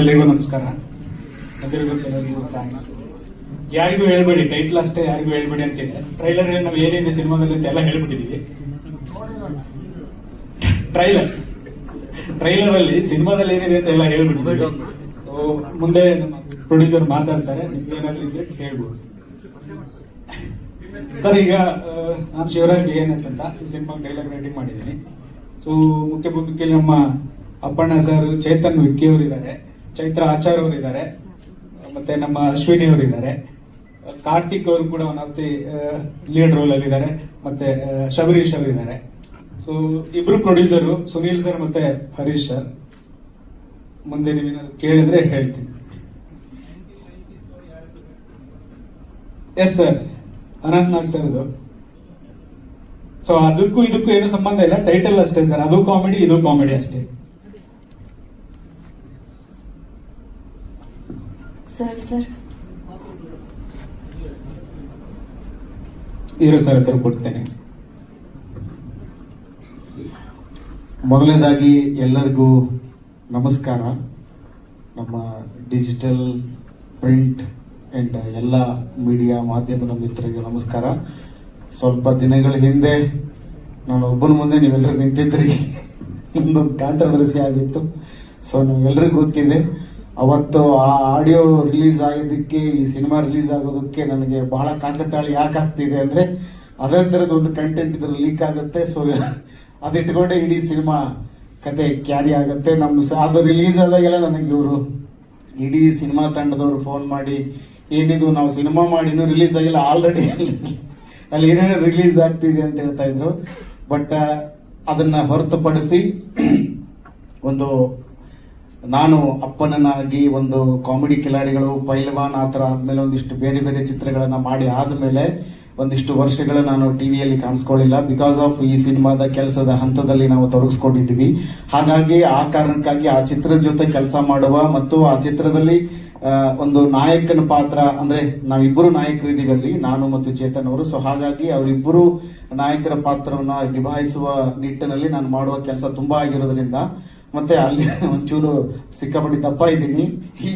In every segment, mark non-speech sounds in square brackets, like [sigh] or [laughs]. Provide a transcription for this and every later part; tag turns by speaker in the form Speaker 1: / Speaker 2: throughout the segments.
Speaker 1: ಎಲ್ರಿಗೂ ನಮಸ್ಕಾರ. ಎಲ್ಲರಿಗೂ ಕೆಲವರಿಗೂ ಥ್ಯಾಂಕ್ಸ್ ಯಾರಿಗೂ ಹೇಳ್ಬೇಡಿ ಟೈಟ್ಲ್ ಅಷ್ಟೇ, ಯಾರಿಗೂ ಹೇಳ್ಬೇಡಿ ಅಂತಿದೆ ಟ್ರೈಲರ್ ನಾವು ಏನಿದೆ ಸಿನಿಮಾದಲ್ಲಿ ಅಂತ ಎಲ್ಲ ಹೇಳ್ಬಿಟ್ಟಿದೀವಿ. ಟ್ರೈಲರ್ ಟ್ರೈಲರ್ ಅಲ್ಲಿ ಸಿನಿಮಾದಲ್ಲಿ ಏನಿದೆ ಅಂತ ಎಲ್ಲ ಹೇಳ್ಬಿಟ್ಟಿದ್ದೀವಿ ಮುಂದೆ ನಮ್ಮ ಪ್ರೊಡ್ಯೂಸರ್ ಮಾತಾಡ್ತಾರೆ. ನಿಮ್ಗೆ ಏನಾದ್ರೂ ಇದ್ರೆ ಹೇಳ್ಬೋದು ಸರ್, ಈಗ ನಾನು ಶಿವರಾಜ್ ಡಿ ಎನ್ ಎಸ್ ಅಂತ ಈ ಸಿನಿಮಾ ಡೈಲಾಗ್ ರೈಟಿಂಗ್ ಮಾಡಿದ್ದೀನಿ. ಸೊ ಮುಖ್ಯ ಭೂಮಿಕೆಯಲ್ಲಿ ನಮ್ಮ ಅಪ್ಪಣ್ಣ ಸರ್ ಚೇತನ್ ವಿಕ್ಕಿ ಅವರು ಇದ್ದಾರೆ ಚೈತ್ರ ಆಚಾರ್ ಅವರು ಇದ್ದಾರೆ ಮತ್ತೆ ನಮ್ಮ ಅಶ್ವಿನಿ ಅವರು ಇದ್ದಾರೆ ಕಾರ್ತಿಕ್ ಅವರು ಕೂಡ one of the lead role ಅಲ್ಲಿ ಇದ್ದಾರೆ ಮತ್ತೆ ಶಬರೀಶ್ ಅವರು ಇದ್ದಾರೆ ಸೊ ಇಬ್ರು ಪ್ರೊಡ್ಯೂಸರು ಸುನೀಲ್ ಸರ್ ಮತ್ತೆ ಹರೀಶ್ ಸರ್. ಮುಂದೆ ನೀವೇನಾದ್ರು ಕೇಳಿದ್ರೆ ಹೇಳ್ತೀನಿ. Yes sir Anant Nag sir ಅದು ಸೊ ಅದಕ್ಕೂ ಇದಕ್ಕೂ ಏನು ಸಂಬಂಧ ಇಲ್ಲ. ಟೈಟಲ್ ಅಷ್ಟೇ ಸರ್. ಅದು ಕಾಮಿಡಿ ಇದು ಕಾಮಿಡಿ ಅಷ್ಟೇ.
Speaker 2: ಸರ್
Speaker 1: ಇರೋ ಸರ್ ಹತ್ರ ಕೊಡ್ತೇನೆ.
Speaker 3: ಮೊದಲನೇದಾಗಿ ಎಲ್ಲರಿಗೂ ನಮಸ್ಕಾರ. ನಮ್ಮ ಡಿಜಿಟಲ್ ಪ್ರಿಂಟ್ ಆ್ಯಂಡ್ ಎಲ್ಲ ಮೀಡಿಯಾ ಮಾಧ್ಯಮದ ಮಿತ್ರರಿಗೆ ನಮಸ್ಕಾರ. ಸ್ವಲ್ಪ ದಿನಗಳ ಹಿಂದೆ ನಾನು ಒಬ್ಬನ ಮುಂದೆ ನೀವೆಲ್ಲರೂ ನಿಂತಿದ್ರಿ. [laughs] ಇನ್ನೊಂದು ಕಾಂಟ್ರವರ್ಸಿ ಆಗಿತ್ತು. ಸೊ ನಿಮಗೆಲ್ಲರಿಗೂ ಗೊತ್ತಿದೆ. ಅವತ್ತು ಆ ಆಡಿಯೋ ರಿಲೀಸ್ ಆಗಿದ್ದಕ್ಕೆ, ಈ ಸಿನಿಮಾ ರಿಲೀಸ್ ಆಗೋದಕ್ಕೆ ನನಗೆ ಬಹಳ ಕಾಕತಾಳಿ ಯಾಕೆ ಆಗ್ತಿದೆ ಅಂದರೆ, ಅದೇ ಥರದ್ದು ಒಂದು ಕಂಟೆಂಟ್ ಇದ್ರ ಲೀಕ್ ಆಗುತ್ತೆ. ಸೊ [laughs] ಅದಿಟ್ಕೊಂಡೆ ಇಡೀ ಸಿನಿಮಾ ಕತೆ ಕ್ಯಾರಿ ಆಗುತ್ತೆ. ನಮ್ಮ ಅದು ರಿಲೀಸ್ ಆದಾಗೆಲ್ಲ ನನಗೆ ಇವರು ಇಡೀ ಸಿನಿಮಾ ತಂಡದವರು ಫೋನ್ ಮಾಡಿ ಏನಿದು ನಾವು ಸಿನಿಮಾ ಮಾಡಿ ಇನ್ನೂ ರಿಲೀಸ್ ಆಗಿಲ್ಲ ಆಲ್ರೆಡಿ ಅಲ್ಲಿ ಏನೇನು ರಿಲೀಸ್ ಆಗ್ತಿದೆ ಅಂತ ಹೇಳ್ತಾ ಇದ್ರು. ಬಟ್ ಅದನ್ನ ಹೊರತುಪಡಿಸಿ [clears throat] ಒಂದು, ನಾನು ಅಪ್ಪನನ್ನಾಗಿ ಒಂದು ಕಾಮಿಡಿ ಕಿಲಾಡಿಗಳು, ಪೈಲ್ವಾನ್ ಆ ಥರ ಆದ್ಮೇಲೆ ಒಂದಿಷ್ಟು ಬೇರೆ ಬೇರೆ ಚಿತ್ರಗಳನ್ನು ಮಾಡಿ ಆದಮೇಲೆ ಒಂದಿಷ್ಟು ವರ್ಷಗಳ ನಾನು ಟಿವಿಯಲ್ಲಿ ಕಾಣಿಸ್ಕೊಳ್ಳಿಲ್ಲ. ಬಿಕಾಸ್ ಆಫ್ ಈ ಸಿನಿಮಾದ ಕೆಲಸದ ಹಂತದಲ್ಲಿ ನಾವು ತೊಡಗಿಸ್ಕೊಂಡಿದ್ದೀವಿ. ಹಾಗಾಗಿ ಆ ಕಾರಣಕ್ಕಾಗಿ ಆ ಚಿತ್ರದ ಜೊತೆ ಕೆಲಸ ಮಾಡುವ ಮತ್ತು ಆ ಚಿತ್ರದಲ್ಲಿ ಒಂದು ನಾಯಕನ ಪಾತ್ರ ಅಂದ್ರೆ ನಾವಿಬ್ಬರು ನಾಯಕರಿದ್ದೀವಿ ಅಲ್ಲಿ, ನಾನು ಮತ್ತು ಚೇತನ್ ಅವರು. ಸೊ ಹಾಗಾಗಿ ಅವರಿಬ್ಬರು ನಾಯಕರ ಪಾತ್ರವನ್ನ ನಿಭಾಯಿಸುವ ನಿಟ್ಟಿನಲ್ಲಿ ನಾನು ಮಾಡುವ ಕೆಲಸ ತುಂಬಾ ಆಗಿರೋದ್ರಿಂದ ಮತ್ತೆ ಅಲ್ಲಿ ಒಂಚೂರು ಸಿಕ್ಕಾಪಟ್ಟಿ ದಪ್ಪ ಇದ್ದೀನಿ.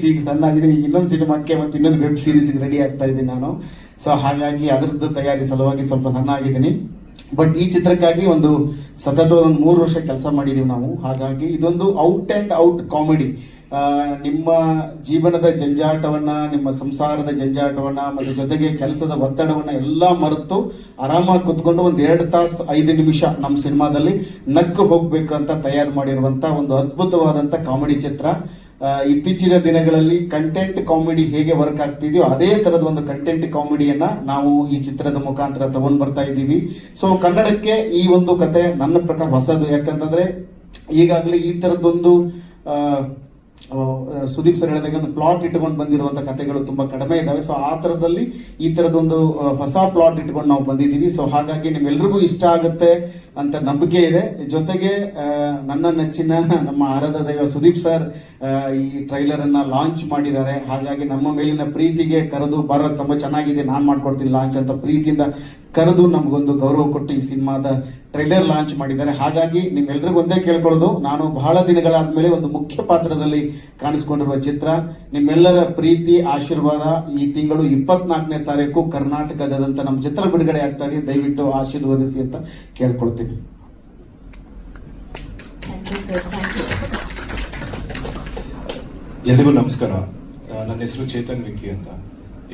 Speaker 3: ಈಗ ಸಣ್ಣ ಆಗಿದೆ ಈಗ ಇನ್ನೊಂದು ಸಿನಿಮಾಕ್ಕೆ ಮತ್ತು ಇನ್ನೊಂದು ವೆಬ್ ಸೀರೀಸ್ಗೆ ರೆಡಿ ಆಗ್ತಾ ಇದ್ದೀನಿ ನಾನು. ಸೊ ಹಾಗಾಗಿ ಅದರದ್ದು ತಯಾರಿ ಸಲುವಾಗಿ ಸ್ವಲ್ಪ ಸಣ್ಣ ಆಗಿದ್ದೀನಿ ಬಟ್ ಈ ಚಿತ್ರಕ್ಕಾಗಿ ಒಂದು ಸತತ ಒಂದು ಮೂರು ವರ್ಷ ಕೆಲಸ ಮಾಡಿದೀವಿ ನಾವು. ಹಾಗಾಗಿ ಇದೊಂದು ಔಟ್ ಆ್ಯಂಡ್ ಔಟ್ ಕಾಮಿಡಿ ನಿಮ್ಮ ಜೀವನದ ಜಂಜಾಟವನ್ನ, ನಿಮ್ಮ ಸಂಸಾರದ ಜಂಜಾಟವನ್ನ, ಮತ್ತು ಜೊತೆಗೆ ಕೆಲಸದ ಒತ್ತಡವನ್ನ ಎಲ್ಲ ಮರೆತು ಆರಾಮಾಗಿ ಕುತ್ಕೊಂಡು ಒಂದು ಎರಡು ತಾಸು ಐದು ನಿಮಿಷ ನಮ್ಮ ಸಿನಿಮಾದಲ್ಲಿ ನಕ್ಕು ಹೋಗ್ಬೇಕು ಅಂತ ತಯಾರು ಮಾಡಿರುವಂತ ಒಂದು ಅದ್ಭುತವಾದಂತ ಕಾಮಿಡಿ ಚಿತ್ರ. ಇತ್ತೀಚಿನ ದಿನಗಳಲ್ಲಿ ಕಂಟೆಂಟ್ ಕಾಮಿಡಿ ಹೇಗೆ ವರ್ಕ್ ಆಗ್ತಿದೆಯೋ ಅದೇ ತರದ ಒಂದು ಕಂಟೆಂಟ್ ಕಾಮಿಡಿಯನ್ನ ನಾವು ಈ ಚಿತ್ರದ ಮುಖಾಂತರ ತಗೊಂಡ್ ಬರ್ತಾ ಇದ್ದೀವಿ. ಸೊ ಕನ್ನಡಕ್ಕೆ ಈ ಒಂದು ಕತೆ ನನ್ನ ಪ್ರಕಾರ ಹೊಸದು. ಯಾಕಂತಂದ್ರೆ ಈಗಾಗಲೇ ಈ ತರದೊಂದು ಸುದೀಪ್ ಸರ್ ಹೇಳಿದಾಗ ಒಂದು ಪ್ಲಾಟ್ ಇಟ್ಕೊಂಡು ಬಂದಿರುವಂತ ಕಥೆಗಳು ತುಂಬಾ ಕಡಿಮೆ ಇದಾವೆ. ಸೊ ಆ ಥರದಲ್ಲಿ ಈ ತರದೊಂದು ಹೊಸ ಪ್ಲಾಟ್ ಇಟ್ಕೊಂಡು ನಾವು ಬಂದಿದ್ದೀವಿ. ಸೊ ಹಾಗಾಗಿ ನಿಮ್ಮೆಲ್ರಿಗೂ ಇಷ್ಟ ಆಗುತ್ತೆ. ಅಂತ ನಂಬಿಕೆ ಇದೆ. ಜೊತೆಗೆ ನನ್ನ ನೆಚ್ಚಿನ ನಮ್ಮ ಆರಾಧ ದೈವ ಸುದೀಪ್ ಸರ್ ಈ ಟ್ರೈಲರ್ ಅನ್ನ ಲಾಂಚ್ ಮಾಡಿದ್ದಾರೆ. ಹಾಗಾಗಿ ನಮ್ಮ ಮೇಲಿನ ಪ್ರೀತಿಗೆ ಕರೆದು ಬರೋ ತುಂಬ ಚೆನ್ನಾಗಿದೆ. ನಾನು ಮಾಡ್ಕೊಡ್ತೀನಿ ಲಾಂಚ್ ಅಂತ ಪ್ರೀತಿಯಿಂದ ಕರೆದು ನಮಗೊಂದು ಗೌರವ ಕೊಟ್ಟು ಈ ಸಿನಿಮಾದ ಟ್ರೈಲರ್ ಲಾಂಚ್ ಮಾಡಿದ್ದಾರೆ. ಹಾಗಾಗಿ ನಿಮ್ಮೆಲ್ಲರಿಗೂ ಒಂದೇ ಕೇಳ್ಕೊಳ್ಳೋದು, ನಾನು ಬಹಳ ದಿನಗಳಾದ ಮೇಲೆ ಒಂದು ಮುಖ್ಯ ಪಾತ್ರದಲ್ಲಿ ಕಾಣಿಸ್ಕೊಂಡಿರುವ ಚಿತ್ರ. ನಿಮ್ಮೆಲ್ಲರ ಪ್ರೀತಿ, ಆಶೀರ್ವಾದ ಈ ತಿಂಗಳು ಇಪ್ಪತ್ನಾಲ್ಕನೇ ತಾರೀಕು ಕರ್ನಾಟಕದಾದಂಥ ನಮ್ಮ ಚಿತ್ರ ಬಿಡುಗಡೆ ಆಗ್ತಾ ಇದೆ. ದಯವಿಟ್ಟು ಆಶೀರ್ವದಿಸಿ ಅಂತ ಕೇಳ್ಕೊಳ್ತೀನಿ.
Speaker 2: Thank you sir thank you
Speaker 4: ಎಲ್ರಿಗೂ ನಮಸ್ಕಾರ. ನನ್ನ ಹೆಸರು ಚೇತನ್ ವಿಕ್ಕಿ ಅಂತ.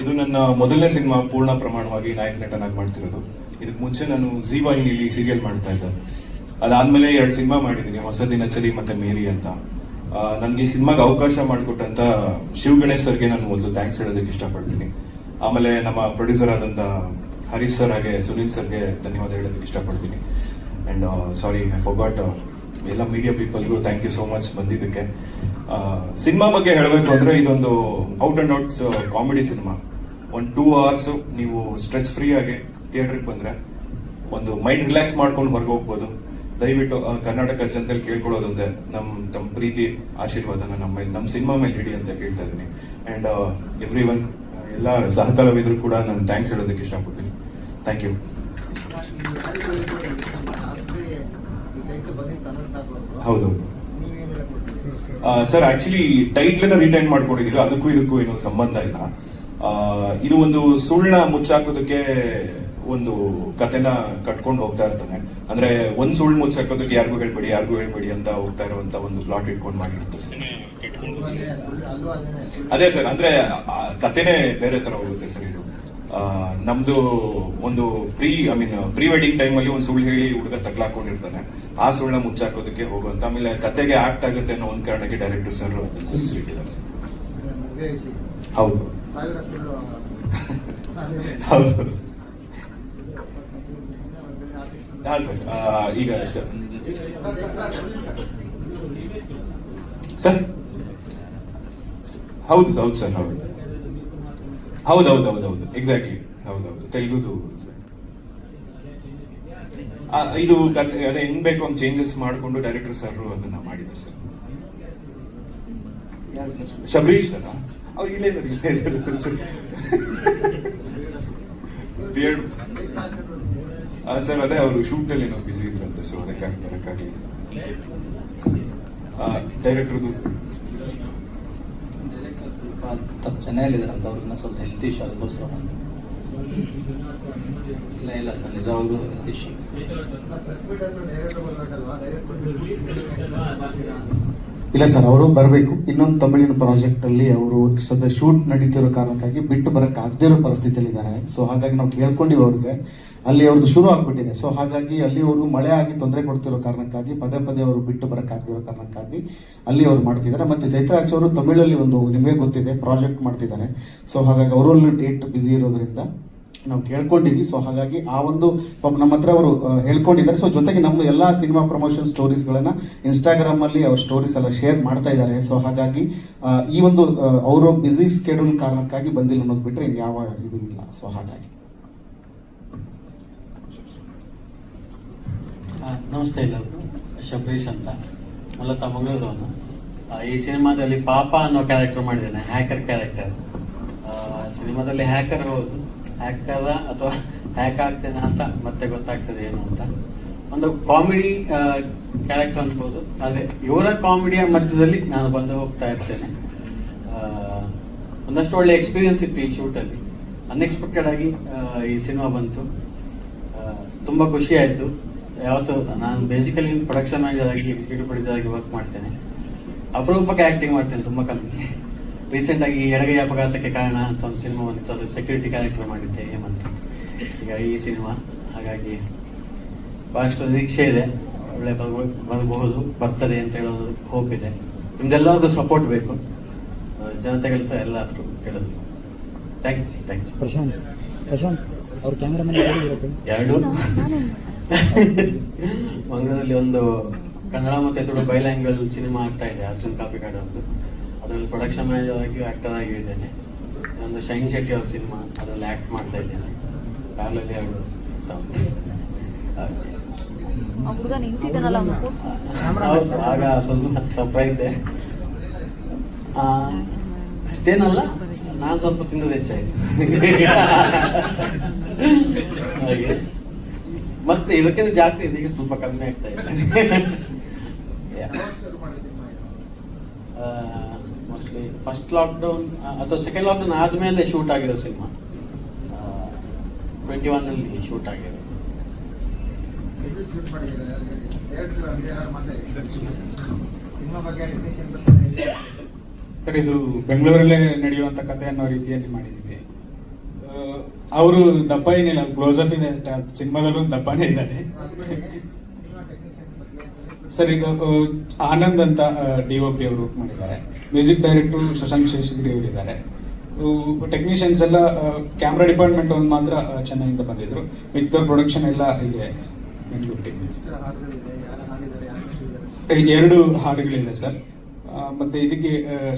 Speaker 4: ಇದು ನನ್ನ ಮೊದಲನೇ ಸಿನಿಮಾ ಪೂರ್ಣ ಪ್ರಮಾಣವಾಗಿ ನಾಯಕ ನಟನಾಗಿ ಮಾಡ್ತಿರೋದು. ಇದಕ್ಕೆ ಮುಂಚೆ ನಾನು ಜಿ ವಾಹಿನಿಲಿ ಸೀರಿಯಲ್ ಮಾಡ್ತಾ ಇದ್ದೆ. ಅದಾದ್ಮೇಲೆ ಎರಡು ಸಿನಿಮಾ ಮಾಡಿದ್ದೀನಿ ಹೊಸ ದಿನಚರಿ ಮತ್ತೆ ಮೇರಿ ಅಂತ. ನನಗೆ ಈ ಸಿನಿಮಾಗೆ ಅವಕಾಶ ಮಾಡಿಕೊಟ್ಟಂತ ಶಿವ ಗಣೇಶ್ ಸರ್ಗೆ ನಾನು ಮೊದಲು ಥ್ಯಾಂಕ್ಸ್ ಹೇಳೋದಕ್ಕೆ ಇಷ್ಟಪಡ್ತೀನಿ. ಆಮೇಲೆ ನಮ್ಮ ಪ್ರೊಡ್ಯೂಸರ್ ಆದಂತ ಹರೀಶ್ ಸರ್ ಹಾಗೆ ಸುನೀಲ್ ಸರ್ಗೆ ಧನ್ಯವಾದ ಹೇಳೋದಕ್ಕೆ ಇಷ್ಟಪಡ್ತೀನಿ. ಅಂಡ್ ಸಾರಿ ಐ ಫೊಗಾಟ್ ಎಲ್ಲ ಮೀಡಿಯಾ ಪೀಪಲ್ಗೂ ಥ್ಯಾಂಕ್ ಯು ಸೋ ಮಚ್ ಬಂದಿದ್ದಕ್ಕೆ. ಸಿನಿಮಾ ಬಗ್ಗೆ ಹೇಳಬೇಕು ಅಂದರೆ ಇದೊಂದು out and outs comedy cinema. ಒಂದು ಟೂ ಅವರ್ಸ್ ನೀವು ಸ್ಟ್ರೆಸ್ ಫ್ರೀ ಆಗಿ ಥಿಯೇಟ್ರಿಗೆ ಬಂದರೆ ಒಂದು ಮೈಂಡ್ ರಿಲ್ಯಾಕ್ಸ್ ಮಾಡ್ಕೊಂಡು ಹೊರಗೆ ಹೋಗ್ಬೋದು. ದಯವಿಟ್ಟು ಕರ್ನಾಟಕ ಜನತೆಯಲ್ಲಿ ಕೇಳ್ಕೊಳ್ಳೋದೊಂದೇ ನಮ್ಮ ತಮ್ಮ ಪ್ರೀತಿ, ಆಶೀರ್ವಾದನ ನಮ್ಮ ನಮ್ಮ ಸಿನಿಮಾ ಮೇಲೆ ಹಿಡಿ ಅಂತ ಕೇಳ್ತಾ ಇದ್ದೀನಿ. ಆ್ಯಂಡ್ ಎವ್ರಿ ಒನ್ ಎಲ್ಲ ಸಹಕಾರವಿದ್ರು ಕೂಡ ನಾನು ಥ್ಯಾಂಕ್ಸ್ ಹೇಳೋದಕ್ಕೆ ಇಷ್ಟಪಡ್ತೀನಿ. ಥ್ಯಾಂಕ್ ಯು ಹೌದೌದು. ಸರ್ ಆಕ್ಚುಲಿ ಟೈಟ್ಲ್ ರಿಟೈನ್ ಮಾಡ್ಕೊಂಡಿದೀವಿ ಅದಕ್ಕೂ ಇದಕ್ಕೂ ಏನು ಸಂಬಂಧ ಇಲ್ಲ. ಇದು ಒಂದು ಸುಳ್ಳ ಮುಚ್ಚಾಕೋದಕ್ಕೆ ಒಂದು ಕತೆನ ಕಟ್ಕೊಂಡು ಹೋಗ್ತಾ ಇರ್ತಾನೆ. ಅಂದ್ರೆ ಒಂದ್ ಸುಳ್ಳು ಮುಚ್ಚಾಕೋದಕ್ಕೆ ಯಾರಿಗೂ ಹೇಳ್ಬೇಡಿ ಯಾರಿಗೂ ಹೇಳ್ಬೇಡಿ ಅಂತ ಹೋಗ್ತಾ ಇರುವಂತ ಒಂದು ಪ್ಲಾಟ್ ಇಟ್ಕೊಂಡು ಮಾಡಿರುತ್ತೆ ಸರ್. ಅದೇ ಸರ್ ಅಂದ್ರೆ ಆ ಕತೆನೇ ಬೇರೆ ತರ ಹೋಗುತ್ತೆ ಸರ್ ಇದು. ನಮ್ದು ಒಂದು pre I mean pre wedding time ಅಲ್ಲಿ ಒಂದು ಸುಳ್ಳು ಹೇಳಿ ಹುಡುಗ ತಗ್ಲಾಕೊಂಡಿರ್ತಾನೆ ಆ ಸುಳ್ಳನ್ನ ಮುಚ್ಚಾಕೋದಕ್ಕೆ ಹೋಗುವಂತ, ಆಮೇಲೆ ಕತೆಗೆ ಆಕ್ಟ್ ಆಗುತ್ತೆ ಅನ್ನೋ ಒಂದು ಕಾರಣಕ್ಕೆ ಡೈರೆಕ್ಟರ್ ಸರ್ ಅದನ್ನ ನಿಲ್ಸಿಟ್ಟಿದ್ದಾರೆ ಸರ್. ಹೌದು. ಹೌದು. ಹಾಂ ಸರ್ ಈಗ ಸರ್. ಸರ್, ಹೌದು ಹೌದು ಸರ್, ಹೌದು. ಹೌದು ಹೌದು ಹೌದು ಹೌದು ಎಕ್ಸಾಕ್ಟ್ಲಿ ಹೌದು ಹೌದು ತೆಲುಗುದು. ಸರ್ ಇದು ಅದೇ ಹೆಂಗ್ ಬೇಕು ಒಂದು ಚೇಂಜಸ್ ಮಾಡಿಕೊಂಡು ಡೈರೆಕ್ಟರ್ ಸರ್ ಅದನ್ನ ಮಾಡಿದ್ದಾರೆ ಸರ್. ಶಬರೀಶ್ ಸರ್? ಅವ್ರು ಇಲ್ಲೇ ಇದ್ದಾರೆ, ಸರ್. ಬಿಯರ್ಡ್ ಸರ್ ಅದೇ ಅವರು ಶೂಟ್ ಅಲ್ಲಿ ಏನೋ ಬಿಸಿ ಇದ್ರಂತೆ ಸೊ ಅದಕ್ಕಾಗಿ ಬರಕ್ಕಾಗಲಿಲ್ಲ ಡೈರೆಕ್ಟರ್ದು
Speaker 5: ಸ್ವಲ್ಪ ತಪ್ಪು ಚೆನ್ನೈಲಿದ್ದಾರಂತ ಅವ್ರಿಗೆ ಸ್ವಲ್ಪ ಹೆಲ್ತ್ ಇಶ್ಯೂ ಅದಕ್ಕೋಸ್ಕರ ಬಂದು ಇಲ್ಲ ಇಲ್ಲ ಸರ್, ನಿಜವಾಗ್ಲೂ ಹೆಲ್ತ್ ಇಶ್ಯೂ
Speaker 3: ಇಲ್ಲ ಸರ್, ಅವರು ಬರಬೇಕು. ಇನ್ನೊಂದು ತಮಿಳಿನ ಪ್ರಾಜೆಕ್ಟ್ ಅಲ್ಲಿ ಅವರು ಸದ್ಯ ಶೂಟ್ ನಡೀತಿರೋ ಕಾರಣಕ್ಕಾಗಿ ಬಿಟ್ಟು ಬರಕ್ ಆಗದೇ ಇರೋ ಪರಿಸ್ಥಿತಿಯಲ್ಲಿ ಇದ್ದಾರೆ ಸೊ ಹಾಗಾಗಿ ನಾವು ಕೇಳ್ಕೊಂಡಿವಿ ಅವ್ರಿಗೆ. ಅಲ್ಲಿ ಅವ್ರದ್ದು ಶುರು ಆಗ್ಬಿಟ್ಟಿದೆ. ಸೊ ಹಾಗಾಗಿ ಅಲ್ಲಿ ಅವರು ಮಳೆ ಆಗಿ ತೊಂದರೆ ಕೊಡ್ತಿರೋ ಕಾರಣಕ್ಕಾಗಿ, ಪದೇ ಪದೇ ಅವರು ಬಿಟ್ಟು ಬರಕ್ ಆಗದಿರೋ ಕಾರಣಕ್ಕಾಗಿ ಅಲ್ಲಿ ಅವರು ಮಾಡ್ತಿದ್ದಾರೆ. ಮತ್ತೆ ಚೈತ್ರಾಕ್ಷ ಅವರು ತಮಿಳಲ್ಲಿ ಒಂದು ನಿಮಗೆ ಗೊತ್ತಿದೆ ಪ್ರಾಜೆಕ್ಟ್ ಮಾಡ್ತಿದ್ದಾರೆ. ಸೊ ಹಾಗಾಗಿ ಅವರಲ್ಲೂ ಡೇಟ್ ಬ್ಯುಸಿ ಇರೋದ್ರಿಂದ ನಾವು ಕೇಳ್ಕೊಂಡಿದ್ವಿ. ಸೊ ಹಾಗಾಗಿ ಆ ಒಂದು ನಮ್ಮ ಹತ್ರ ಅವರು ಹೇಳ್ಕೊಂಡಿದ್ದಾರೆ. ಸೊ ಜೊತೆಗೆ ನಮ್ಮ ಎಲ್ಲ ಸಿನಿಮಾ ಪ್ರಮೋಷನ್ ಸ್ಟೋರೀಸ್ಗಳನ್ನು ಇನ್ಸ್ಟಾಗ್ರಾಮಲ್ಲಿ ಅವ್ರ ಸ್ಟೋರೀಸ್ ಎಲ್ಲ ಶೇರ್ ಮಾಡ್ತಾ ಇದ್ದಾರೆ. ಸೊ ಹಾಗಾಗಿ ಈ ಒಂದು ಅವರು ಬ್ಯುಸಿ ಸ್ಕೆಡ್ಯೂಲ್ ಕಾರಣಕ್ಕಾಗಿ ಬಂದಿಲ್ಲ ಅನ್ನೋದು ಬಿಟ್ಟರೆ ಇನ್ಯಾವ ಇದು ಇಲ್ಲ. ಸೊ ಹಾಗಾಗಿ.
Speaker 6: ನಮಸ್ತೆ ಇಲ್ಲ ಶಬರೀಶ್ ಅಂತ. ಮೂಲತಃ ಮಂಗಳೂರವನು. ಈ ಸಿನಿಮಾದಲ್ಲಿ ಪಾಪ ಅನ್ನೋ ಕ್ಯಾರೆಕ್ಟರ್ ಮಾಡಿದ್ದೇನೆ ಹ್ಯಾಕರ್ ಕ್ಯಾರೆಕ್ಟರ್ ಸಿನಿಮಾದಲ್ಲಿ ಹ್ಯಾಕರ್ ಹೌದು. ಹ್ಯಾಕರ್ ಅಥವಾ ಹ್ಯಾಕ್ ಆಗ್ತೇನೆ ಅಂತ ಮತ್ತೆ ಗೊತ್ತಾಗ್ತದೆ ಏನು ಅಂತ. ಒಂದು ಕಾಮಿಡಿ ಕ್ಯಾರೆಕ್ಟರ್ ಅನ್ಬೋದು. ಆದರೆ ಇವರ ಕಾಮಿಡಿಯ ಮಧ್ಯದಲ್ಲಿ ನಾನು ಬಂದು ಹೋಗ್ತಾ ಇರ್ತೇನೆ. ಒಂದಷ್ಟು ಒಳ್ಳೆ ಎಕ್ಸ್ಪೀರಿಯನ್ಸ್ ಇತ್ತು ಈ ಶೂಟಲ್ಲಿ ಅನ್ಎಕ್ಸ್ಪೆಕ್ಟೆಡ್ ಆಗಿ ಈ ಸಿನಿಮಾ ಬಂತು. ತುಂಬ ತುಂಬಾ ಖುಷಿ ಆಯ್ತು. ಯಾವತ್ತು, ನಾನು ಬೇಸಿಕಲಿ ಪ್ರೊಡಕ್ಷನ್ ಮ್ಯಾನೇಜರ್ ಆಗಿ ಎಕ್ಸಿಕ್ಯೂಟಿವ್ ಪ್ರೊಡ್ಯೂಸರ್ ಆಗಿ ವರ್ಕ್ ಮಾಡ್ತೇನೆ. ಅಪರೂಪಕ್ಕೆ ಆ್ಯಕ್ಟಿಂಗ್ ಮಾಡ್ತೇನೆ, ತುಂಬಾ ಕಮ್ಮಿ. ರೀಸೆಂಟ್ ಆಗಿ ಎಡಗೈ ಅಪಘಾತಕ್ಕೆ ಕಾರಣ ಅಂತ ಒಂದು ಸಿನಿಮಾ ಬಂದಿತ್ತು. ಅದು ಸೆಕ್ಯೂರಿಟಿ ಕಾರ್ಯಕ್ರಮ ಮಾಡಿದ್ದೆ ಹೇಮಂತ್. ಈಗ ಈ ಸಿನಿಮಾ. ಹಾಗಾಗಿ ಬಹಳಷ್ಟು ನಿರೀಕ್ಷೆ ಇದೆ. ಒಳ್ಳೆ ಬರ್ಬೋ- ಬರಬಹುದು ಬರ್ತದೆ ಅಂತ ಹೇಳೋದು ಹೋಪ್ ಇದೆ. ನಿಮ್ದೆಲ್ಲರದ್ದು ಸಪೋರ್ಟ್ ಬೇಕು. ಜನತೆಗಳ ಜನತೆಗಳಿಂದ ಎಲ್ಲ ಹತ್ರ ಕೇಳೋದು. Thank you thank you
Speaker 7: Prashanth Prashanth ಅವ್ರ ಕ್ಯಾಮ್ರಾಮನ್ ಇರುತ್ತೆ
Speaker 6: ಎರಡು ಮಂಗಳೂರಲ್ಲಿ ಒಂದು ಕನ್ನಡ ಮತ್ತೆ ತುಳು ಬೈಲ್ಯಾಂಗ್ವೇಜ್ ಸಿನಿಮಾ ಆಗ್ತಾ ಇದೆ ಅರ್ಜುನ್ ಕಾಪಿಕಾಡ್ ಅವ್ರದ್ದು ಅದರಲ್ಲಿ ಪ್ರೊಡಕ್ಷನ್ ಮ್ಯಾನೇಜರ್ ಆಗಿಯೂ ಆಕ್ಟರ್ ಆಗಿ ಇದ್ದೇನೆ ಒಂದು ಶೈನ್ ಶೆಟ್ಟಿ ಅವ್ರ ಸಿನಿಮಾ ಅದರಲ್ಲಿ ಆಕ್ಟ್ ಮಾಡ್ತಾ ಇದ್ದೇನೆ.
Speaker 2: ಕಾಲಲ್ಲಿ
Speaker 6: ಅವರು ಆಗ ಸ್ವಲ್ಪ ಸರ್ಪ್ರೈಸ್ ಇದೆ. ಅಷ್ಟೇನಲ್ಲ ನಾನು ಸ್ವಲ್ಪ ತಿನ್ನೋದು ಹೆಚ್ಚಾಯ್ತು. ಹಾಗೆ. ಮತ್ತೆ ಇದಕ್ಕಿಂತ ಜಾಸ್ತಿ ಇದೀಗ ಸ್ವಲ್ಪ ಕಮ್ಮಿ ಆಗ್ತಾ ಇದೆ. ಫಸ್ಟ್ ಲಾಕ್ಡೌನ್ ಅಥವಾ ಸೆಕೆಂಡ್ ಲಾಕ್ಡೌನ್ ಆದಮೇಲೆ ಶೂಟ್ ಆಗಿರೋ ಸಿನಿಮಾ ಟ್ವೆಂಟಿ ಒನ್ ಅಲ್ಲಿ ಶೂಟ್ ಆಗಿರೋ
Speaker 1: ಸರ್ ಇದು ಬೆಂಗಳೂರಲ್ಲೇ ನಡೆಯುವಂತ ಕಥೆ ಅನ್ನೋ ರೀತಿಯಲ್ಲಿ ಮಾಡಿದ್ದೀವಿ. ಅವರು ದಪ್ಪ ಏನಿಲ್ಲ ಕ್ಲೋಸ್ ಅಪ್ ಇದೆ ಅಷ್ಟೇ ಸಿನಿಮಾದಲ್ಲೂ ದಪ್ಪನೇ ಇದ್ದಾರೆ. ಸರ್ ಆ, ಆನಂದ್ ಅಂತ ಡಿ ಒ ಪಿ ಅವರು ಮಾಡಿದ್ದಾರೆ. ಮ್ಯೂಸಿಕ್ ಡೈರೆಕ್ಟರ್ ಶಶಾಂಕ್ ಶೇಷಗಿರಿ ಅವರು ಇದ್ದಾರೆ ಟೆಕ್ನಿಷಿಯನ್ಸ್ ಎಲ್ಲ ಕ್ಯಾಮ್ರಾ ಡಿಪಾರ್ಟ್ಮೆಂಟ್ ಒಂದು ಮಾತ್ರ ಚೆನ್ನೈಯಿಂದ ಬಂದಿದ್ರು. ಮಿಕ್ದರ್ ಪ್ರೊಡಕ್ಷನ್ ಎಲ್ಲ ಇದೆ ಬೆಂಗಳೂರಿಗೆ ಎರಡು ಹಾಡುಗಳಿದೆ ಸರ್. ಮತ್ತೆ ಇದಕ್ಕೆ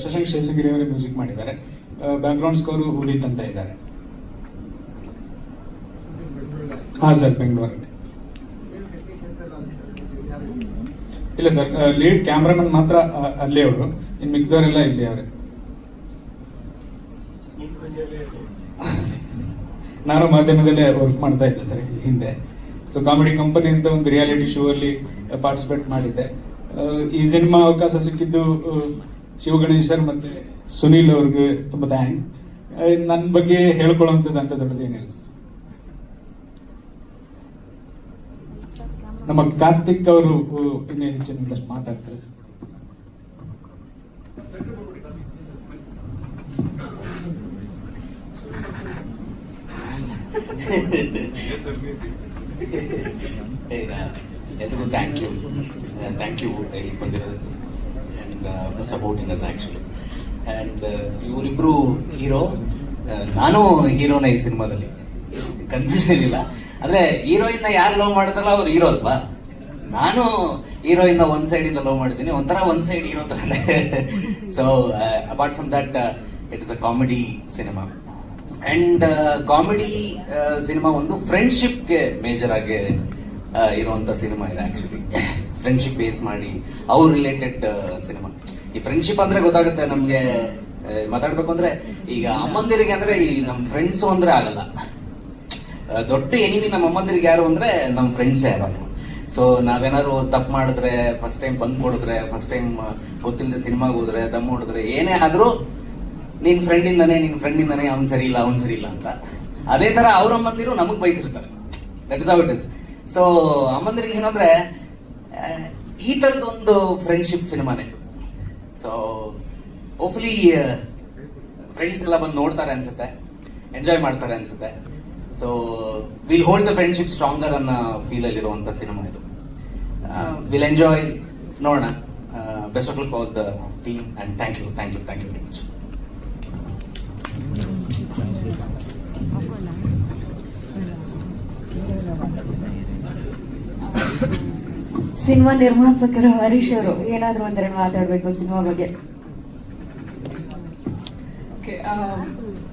Speaker 1: ಶಶಾಂಕ್ ಶೇಷಗಿರಿ ಅವರೇ ಮ್ಯೂಸಿಕ್ ಮಾಡಿದ್ದಾರೆ. ಬ್ಯಾಕ್ಗ್ರೌಂಡ್ ಸ್ಕೋರು ಉದಿತ್ ಅಂತ ಇದ್ದಾರೆ. ಹಾ ಸರ್ ಬೆಂಗಳೂರಲ್ಲಿ. ಇಲ್ಲ ಸರ್ ಲೀಡ್ ಕ್ಯಾಮ್ರಾಮನ್ ಮಾತ್ರ ಅಲ್ಲೇ ಅವರು. ಇನ್ನು ಮಿಕ್ದವರೆಲ್ಲ ಇಲ್ಲಿ ಅವರೇ. [laughs] ನಾನು ಮಾಧ್ಯಮದಲ್ಲೇ ವರ್ಕ್ ಮಾಡ್ತಾ ಇದ್ದೆ ಸರ್ ಹಿಂದೆ. ಸೊ ಕಾಮಿಡಿ ಕಂಪನಿ ಅಂತ ಒಂದು ರಿಯಾಲಿಟಿ ಶೋ ಅಲ್ಲಿ ಪಾರ್ಟಿಸಿಪೇಟ್ ಮಾಡಿದ್ದೆ. ಈ ಸಿನಿಮಾ ಅವಕಾಶ ಸಿಕ್ಕಿದ್ದು ಶಿವಗಣೇಶ್ ಸರ್ ಮತ್ತೆ ಸುನೀಲ್ ಅವ್ರಿಗೆ ತುಂಬ ಥ್ಯಾಂಕ್ಸ್ ನನ್ನ ಬಗ್ಗೆ ಹೇಳ್ಕೊಳ್ಳೋಂಥದ್ದು ಅಂತ ದೊಡ್ಡದೇನಿಲ್ಲ ನಮ್ಮ ಕಾರ್ತಿಕ್ ಅವರು ಇನ್ನೇ ಹೆಚ್ಚಿನ ಮಾತಾಡ್ತಾರೆ. ಸರ್
Speaker 8: ಎಲ್ರಿಗೂ ಥ್ಯಾಂಕ್ ಯು ಥ್ಯಾಂಕ್ ಯು ಇಲ್ಲಿ ಬಂದಿರೋದಕ್ಕೆ and supporting us actually and ಇವರಿಬ್ಬರು ಹೀರೋ ನಾನು ಹೀರೋನ ಈ ಸಿನಿಮಾದಲ್ಲಿ. ಕನ್ಫ್ಯೂಷನ್ ಇಲ್ಲ. ಅಂದರೆ ಹೀರೋಯಿನ್ನ ಯಾರು ಲವ್ ಮಾಡ್ತಾರಲ್ಲ ಅವ್ರು ಹೀರೋ ಅಲ್ವಾ? ನಾನು ಹೀರೋಯಿನ್ನ ಒಂದ್ ಸೈಡ್ ಇಂದ ಲವ್ ಮಾಡ್ತೀನಿ ಒಂಥರ ಒಂದ್ ಸೈಡ್ ಹೀರೋ ತರನೇ so apart from that it is a comedy cinema and comedy cinema ಒಂದು ಫ್ರೆಂಡ್ಶಿಪ್ಗೆ ಮೇಜರ್ ಆಗಿ ಇರುವಂತ ಸಿನಿಮಾ ಇದೆ ಆಕ್ಚುಲಿ ಫ್ರೆಂಡ್ಶಿಪ್ ಬೇಸ್ ಮಾಡಿ ಅವ್ರ ರಿಲೇಟೆಡ್ ಸಿನಿಮಾ ಈ ಫ್ರೆಂಡ್ಶಿಪ್ ಅಂದ್ರೆ ಗೊತ್ತಾಗುತ್ತೆ ನಮ್ಗೆ ಆ, ಮಾತಾಡ್ಬೇಕು ಅಂದ್ರೆ ಈಗ ಅಮ್ಮಂದಿರಿಗೆ ಅಂದ್ರೆ ಈ ನಮ್ಮ ಫ್ರೆಂಡ್ಸು ಅಂದ್ರೆ ಆಗಲ್ಲ. ದೊಡ್ಡ ಎನಿಮಿ ನಮ್ಮ ಅಮ್ಮಂದಿರಿಗೆ ಯಾರು ಅಂದ್ರೆ ನಮ್ಮ ಫ್ರೆಂಡ್ಸೇ ಯಾರು? ಸೊ ನಾವೇನಾದ್ರು ತಪ್ಪು ಮಾಡಿದ್ರೆ ಫಸ್ಟ್ ಟೈಮ್ ಬಂದ್ ಕೊಡಿದ್ರೆ ಫಸ್ಟ್ ಟೈಮ್ ಗೊತ್ತಿಲ್ಲದೆ ಸಿನಿಮಾಗೆ ಹೋದ್ರೆ, ದಮ್ ಹೊಡೆದ್ರೆ, ಏನೇ ಆದರೂ ನಿನ್ನ ಫ್ರೆಂಡ್ ನಿನ್ನ ನಿನ್ ಫ್ರೆಂಡ್ ಇಂದಾನೆ ಅವ್ನ್ ಸರಿ ಇಲ್ಲ, ಅವ್ನ್ ಸರಿ ಇಲ್ಲ ಅಂತ. ಅದೇ ತರ ಅವ್ರ ಅಮ್ಮಂದಿರು ನಮಗೆ ಬೈತಿರ್ತಾರೆ. That is how it is so ಅಮ್ಮಂದಿರಿಗೆ ಏನಂದ್ರೆ ಈ ತರದ ಒಂದು ಫ್ರೆಂಡ್ಶಿಪ್ ಸಿನಿಮಾನೇ ಸೊ ಹೋಪ್ಫುಲಿ ಫ್ರೆಂಡ್ಸ್ ಎಲ್ಲ ಬಂದು ನೋಡ್ತಾರೆ ಅನ್ಸುತ್ತೆ ಎಂಜಾಯ್ ಮಾಡ್ತಾರೆ ಅನ್ಸುತ್ತೆ. So will hold the friendship stronger ಅನ್ನೋ ಫೀಲ್ ಅಲ್ಲಿರುವಂತ ಸಿನಿಮಾ ಇದು. ವಿಲ್ ಎಂಜಾಯ್ ನೋಡೋಣ. Best of luck all the team and thank you thank you thank you very much
Speaker 9: cinema ನಿರ್ಮಾಪಕರು ಹರೀಶ್ ಅವರು ಏನಾದರೂ ಒಂದೆರಡು ಮಾತಾಡಬೇಕು ಸಿನಿಮಾ ಬಗ್ಗೆ?
Speaker 10: ಓಕೆ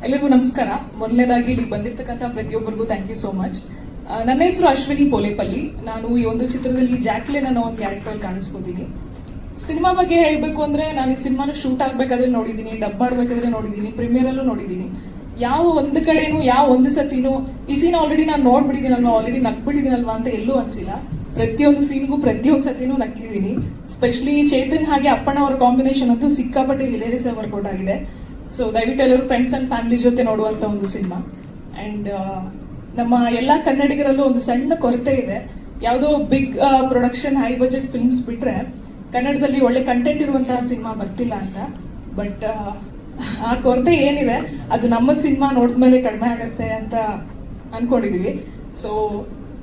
Speaker 10: ಎಲ್ಲರಿಗೂ ನಮಸ್ಕಾರ. ಮೊದಲನೇದಾಗಿ ಇಲ್ಲಿ ಬಂದಿರತಕ್ಕಂಥ ಪ್ರತಿಯೊಬ್ಬರಿಗೂ ಥ್ಯಾಂಕ್ ಯು ಸೋ ಮಚ್ ನನ್ನ ಹೆಸರು ಅಶ್ವಿನಿ ಪೋಲೆಪಲ್ಲಿ. ನಾನು ಈ ಒಂದು ಚಿತ್ರದಲ್ಲಿ ಜಾಕ್ಲಿನ್ ಅನ್ನೋ ಒಂದು ಕ್ಯಾರೆಕ್ಟರ್ ಕಾಣಿಸ್ಕೋತೀನಿ. ಸಿನಿಮಾ ಬಗ್ಗೆ ಹೇಳಬೇಕು ಅಂದ್ರೆ ನಾನು ಈ ಸಿನಿಮಾನ ಶೂಟ್ ಆಗಬೇಕಾದ್ರೆ ನೋಡಿದ್ದೀನಿ ಡಬ್ ಆಡಬೇಕಾದ್ರೆ ನೋಡಿದ್ದೀನಿ ಪ್ರೀಮಿಯರಲ್ಲೂ ನೋಡಿದ್ದೀನಿ. ಯಾವ ಒಂದು ಕಡೆನೂ, ಯಾವ ಒಂದು ಸತಿನೂ ಈ ಸೀನ್ ಆಲ್ರೆಡಿ ನಾನು ನೋಡ್ಬಿಟ್ಟಿದ್ದೀನಲ್ವಾ ಆಲ್ರೆಡಿ ನಗ್ಬಿಟ್ಟಿದ್ದೀನಲ್ವಾ ಅಂತ ಎಲ್ಲೂ ಅನ್ಸಿಲ್ಲ. ಪ್ರತಿಯೊಂದು ಸೀನ್ಗೂ ಪ್ರತಿಯೊಂದು ಸತಿನೂ ನಕ್ಕಿದ್ದೀನಿ ಸ್ಪೆಷಲಿ ಚೇತನ್ ಹಾಗೆ ಅಪ್ಪಣ್ಣ ಅವರ ಕಾಂಬಿನೇಷನ್ ಅಂತೂ ಸಿಕ್ಕಾಪಟ್ಟೆ ಹಿಲೇರಿಸ್ ವರ್ಕೌಟ್ ಆಗಿದೆ. ಸೊ ದಯವಿಟ್ಟು ಎಲ್ಲರೂ ಫ್ರೆಂಡ್ಸ್ ಅಂಡ್ ಫ್ಯಾಮಿಲಿ ಜೊತೆ ನೋಡುವಂತ ಒಂದು ಸಿನಿಮಾ. ಅಂಡ್ ನಮ್ಮ ಎಲ್ಲ ಕನ್ನಡಿಗರಲ್ಲೂ ಒಂದು ಸಣ್ಣ ಕೊರತೆ ಇದೆ. ಯಾವುದೋ big production high budget films ಬಿಟ್ರೆ ಕನ್ನಡದಲ್ಲಿ ಒಳ್ಳೆ ಕಂಟೆಂಟ್ ಇರುವಂತಹ ಸಿನಿಮಾ ಬರ್ತಿಲ್ಲ ಅಂತ. ಬಟ್ ಆ ಕೊರತೆ ಏನಿದೆ ಅದು ನಮ್ಮ ಸಿನಿಮಾ ನೋಡಿದ್ಮೇಲೆ ಕಡಿಮೆ ಆಗತ್ತೆ ಅಂತ ಅನ್ಕೊಂಡಿದೀವಿ. ಸೊ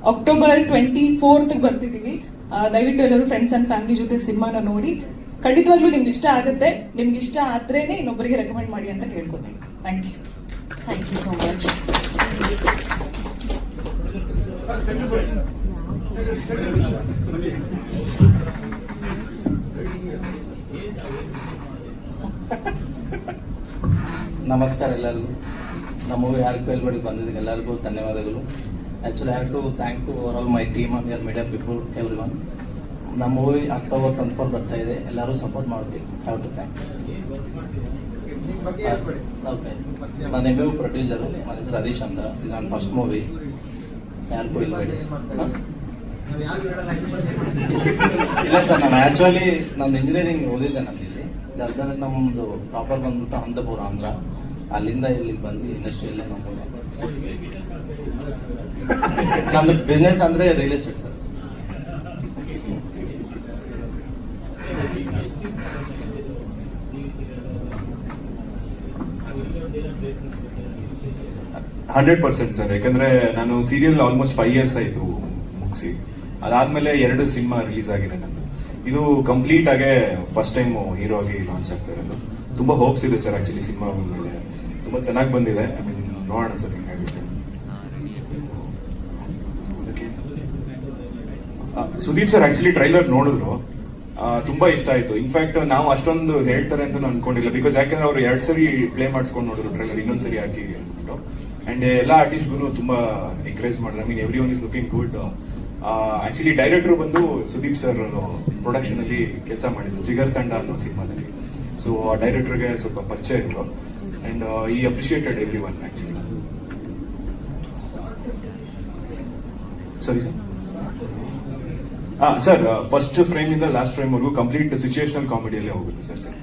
Speaker 10: ಅಕ್ಟೋಬರ್ ಟ್ವೆಂಟಿ ಫೋರ್ತ್ ಬರ್ತಿದೀವಿ. ಆ, ದಯವಿಟ್ಟು ಎಲ್ಲರೂ ಫ್ರೆಂಡ್ಸ್ ಅಂಡ್ ಫ್ಯಾಮಿಲಿ ಜೊತೆ ಸಿನಿಮಾನ ನೋಡಿ. ಖಂಡಿತವಾಗ್ಲೂ ನಿಮ್ಗೆ ಇಷ್ಟ ಆಗುತ್ತೆ. ನಿಮ್ಗೆ ಇಷ್ಟ ಆದ್ರೇನೆ ಇನ್ನೊಬ್ಬರಿಗೆ ರೆಕಮೆಂಡ್ ಮಾಡಿ ಅಂತ ಕೇಳ್ಕೊತೀನಿ. Thank you
Speaker 9: thank you so much
Speaker 5: ನಮಸ್ಕಾರ ಎಲ್ಲರಿಗೂ. ನಮ್ಮ ಮೂವಿ ಯಾರು ಕೇಳ್ಬೇಡಿ ಬಂದಿದ್ದಕ್ಕೆ ಎಲ್ಲರಿಗೂ ಧನ್ಯವಾದಗಳು. Actually have to thank to over all my team on your media people every one ನಮ್ಮ ಮೂವಿ ಅಕ್ಟೋಬರ್ ಫೋರ್ ಬರ್ತಾ ಇದೆ. ಎಲ್ಲರೂ ಸಪೋರ್ಟ್ ಮಾಡಬೇಕು. ಹ್ಯಾವ್ ಟು ಥ್ಯಾಂಕ್ ಓಕೆ ನನ್ನ ಯು ಪ್ರೊಡ್ಯೂಸರು ನನ್ನ ಹೆಸರು ಹರೀಶ್ ಅಂತ. ಇದು ನನ್ನ ಫಸ್ಟ್ ಮೂವಿ ಯಾರಿಗೂ ಇಲ್ಬೇಡಿ? ಇಲ್ಲ ಸರ್, ನಾನು ಆ್ಯಕ್ಚುಲಿ ನಾನು ಇಂಜಿನಿಯರಿಂಗ್ ಓದಿದ್ದೆ ನಾನು ಇಲ್ಲಿ. ಅದಾದ್ಮೇಲೆ ನಮ್ಮದು ಪ್ರಾಪರ್ ಬಂದ್ಬಿಟ್ಟು ಅಂದಪುರ ಆಂಧ್ರ. ಅಲ್ಲಿಂದ ಇಲ್ಲಿಗೆ ಬಂದು ಇಂಡಸ್ಟ್ರಿಯಲ್ಲೇ ನಮ್ಮ ನಂದು ಬಿಸ್ನೆಸ್ ಅಂದರೆ real estate sir.
Speaker 4: Hundred percent sir, ಯಾಕಂದ್ರೆ ನಾನು ಸೀರಿಯಲ್ ಆಲ್ಮೋಸ್ಟ್ ಫೈವ್ ಇಯರ್ಸ್ ಆಯ್ತು ಮುಗಿಸಿ. ಅದಾದ್ಮೇಲೆ ಎರಡು ಸಿನಿಮಾ ರಿಲೀಸ್ ಆಗಿದೆ ನಂದು. ಇದು ಕಂಪ್ಲೀಟ್ ಆಗಿ ಫಸ್ಟ್ ಟೈಮ್ ಹೀರೋ ಆಗಿ ಲಾಂಚ್ ಆಗ್ತಾ ಇರೋದು. ತುಂಬಾ ಹೋಪ್ಸ್ ಇದೆ ಸರ್ ಆಕ್ಚುಲಿ ಸಿನಿಮಾ ಬಂದಿದೆ ತುಂಬಾ ಚೆನ್ನಾಗಿ ಬಂದಿದೆ. ಐ ಮೀನ್ ನೋಡೋಣ ಸರ್ ಹೆಂಗಾಗುತ್ತೆ ಸುದೀಪ್ ಸರ್ ಆಕ್ಚುಲಿ ಟ್ರೈಲರ್ ನೋಡಿದ್ರು. ತುಂಬಾ ಇಷ್ಟ ಆಯ್ತು. ಇನ್ಫ್ಯಾಕ್ಟ್ ನಾವು ಅಷ್ಟೊಂದು ಹೇಳ್ತಾರೆ ಅಂತ ಅನ್ಕೊಂಡಿಲ್ಲ. ಬಿಕಾಸ್ ಯಾಕಂದ್ರೆ ಅವ್ರು ಎರಡ್ ಸರಿ ಪ್ಲೇ ಮಾಡಿಸ್ಕೊಂಡು ನೋಡಿದ್ರು ಟ್ರೈಲರ್ ಇನ್ನೊಂದ್ಸರಿ ಹಾಕಿ. ಅಂದ್ಬಿಟ್ಟು ಅಂಡ್ ಎಲ್ಲ ಆರ್ಟಿಸ್ಟ್ಗೂ ತುಂಬ ಎನ್ಕರೇಜ್ ಮಾಡಿದ್ರು I mean every one is looking good actually director ಬಂದು ಸುದೀಪ್ ಸರ್ ಪ್ರೊಡಕ್ಷನ್ ಅಲ್ಲಿ ಕೆಲಸ ಮಾಡಿದ್ರು. ಜಿಗರ್ ತಂಡ ಅನ್ನೋ ಸಿನಿಮಾದಲ್ಲಿ. ಸೊ ಆ ಡೈರೆಕ್ಟರ್ಗೆ ಸ್ವಲ್ಪ ಪರಿಚಯ ಇತ್ತು ಅಂಡ್ ಈ ಅಪ್ರಿಷಿಯೇಟೆಡ್ ಎವ್ರಿ ಒನ್ ಆಕ್ಚುಲಿ ಸರಿ ಸರ್ ಹಾಂ ಸರ್ ಫಸ್ಟ್ ಫ್ರೇಮ್ ಇಂದ ಲಾಸ್ಟ್ ಫ್ರೇಮ್ ವರೆಗೂ ಕಂಪ್ಲೀಟ್ ಸಿಚುಯೇಷನಲ್ ಕಾಮಿಡಿಯಲ್ಲೇ ಹೋಗುತ್ತೆ sir sir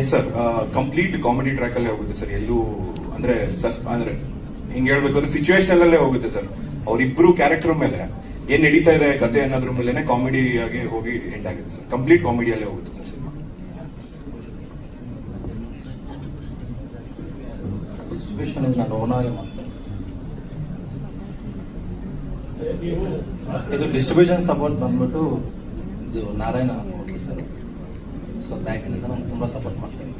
Speaker 4: yes sir complete comedy track ಅಲ್ಲೇ ಹೋಗುತ್ತೆ ಸರ್ ಎಲ್ಲೂ ಅಂದ್ರೆ ಸಸ್ ಅಂದ್ರೆ ಹಿಂಗ್ ಹೇಳ್ಬೇಕು ಅಂದ್ರೆ ಸಿಚುವೇಶನ್ ಅಲ್ಲೇ ಹೋಗುತ್ತೆ ಸರ್ ಅವರಿಬ್ರು ಕ್ಯಾರೆಕ್ಟರ್ ಮೇಲೆ ಏನ್ ನಡೀತಾ ಇದೆ ಕತೆ ಅನ್ನೋದ್ರ ಮೇಲೆ ಕಾಮಿಡಿ ಆಗಿ ಹೋಗಿ ಎಂಡ್ ಆಗಿದೆ ಸರ್ ಕಂಪ್ಲೀಟ್ ಕಾಮಿಡಿಯಲ್ಲೇ ಹೋಗುತ್ತೆ ಸರ್ ಸಿನಿಮಾ
Speaker 5: ಡಿಸ್ಟ್ರಿಬ್ಯೂಷನ್ ಇದು ನಾನು ಓನಾಗಿ ಮಾಡ್ತೇನೆ ಇದು ಡಿಸ್ಟ್ರಿಬ್ಯೂಷನ್ ಸಪೋರ್ಟ್ ಬಂದ್ಬಿಟ್ಟು ಇದು ನಾರಾಯಣ ಹೋಗಿ ಸರ್ ಸೊ ಬ್ಯಾಂಕಿನಿಂದ ನಾನು ತುಂಬ ಸಪೋರ್ಟ್ ಮಾಡ್ತೀನಿ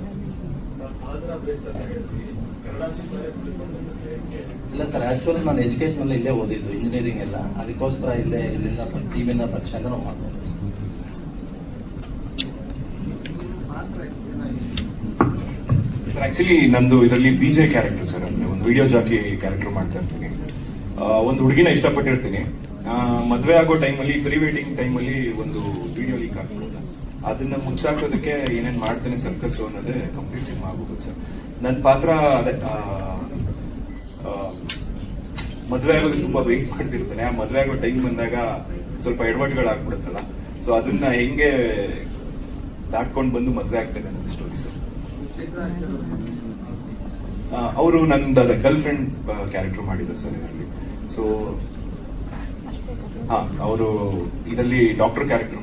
Speaker 5: ಇಲ್ಲ ಸರ್ ಆ್ಯಕ್ಚುಲಿ ನಾನು ಎಜುಕೇಷನಲ್ಲಿ ಇಲ್ಲೇ ಓದಿದ್ದು ಇಂಜಿನಿಯರಿಂಗ್ ಎಲ್ಲ. ಅದಕ್ಕೋಸ್ಕರ ಇಲ್ಲೇ ಇಲ್ಲಿಂದ ಟೀಮಿಂದ ಪರಿಚಯ ನಾವು ಮಾಡ್ಬೋದು.
Speaker 4: ಸರ್ ಆಕ್ಚುಲಿ ನಂದು ಇದರಲ್ಲಿ ಬಿಜೆ ಕ್ಯಾರೆಕ್ಟರ್ ಸರ್ ಅಂದ್ರೆ ಒಂದು ವಿಡಿಯೋ ಜಾಕಿ ಕ್ಯಾರೆಕ್ಟರ್ ಮಾಡ್ತಾ ಇರ್ತೀನಿ. ಒಂದು ಹುಡುಗಿನ ಇಷ್ಟಪಟ್ಟಿರ್ತೀನಿ. ಮದ್ವೆ ಆಗೋ ಟೈಮಲ್ಲಿ ಪ್ರೀ ವೆಡ್ಡಿಂಗ್ ಟೈಮಲ್ಲಿ ಒಂದು ವಿಡಿಯೋ ಲೀಕ್ ಆಗ್ಬಿಡುತ್ತೆ ಅದನ್ನ ಮುಚ್ಚಾಕೋದಕ್ಕೆ ಏನೇನ್ ಮಾಡ್ತೇನೆ ಸರ್ಕಸ್ ಅನ್ನೋದೇ ಕಂಪ್ಲೀಟ್ ಸಿನಿಮಾ ಆಗೋಗುತ್ತೆ ಸರ್ ನನ್ನ ಪಾತ್ರ ಅದೇ ಮದುವೆ ಆಗೋದಕ್ಕೆ ತುಂಬಾ ವೆಯ್ಟ್ ಮಾಡ್ತಿರ್ತಾನೆ. ಆ ಮದುವೆ ಆಗೋ ಟೈಮ್ ಬಂದಾಗ ಸ್ವಲ್ಪ ಎಡವಟ್ಟುಗಳಾಗ್ಬಿಡುತ್ತಲ್ಲ ಸೊ ಅದನ್ನ ಹೆಂಗೆ ದಾಟ್ಕೊಂಡು ಬಂದು ಮದುವೆ ಆಗ್ತೇನೆ ನನ್ನ ಸ್ಟೋರಿ ಸರ್ ಅವರು ನಂದು ಗರ್ಲ್ ಫ್ರೆಂಡ್ ಕ್ಯಾರೆಕ್ಟರ್ ಮಾಡಿದ್ರು ಸರ್ ಇದರಲ್ಲಿ. ಸೊ ಹಾ ಅವರು ಇದರಲ್ಲಿ doctor character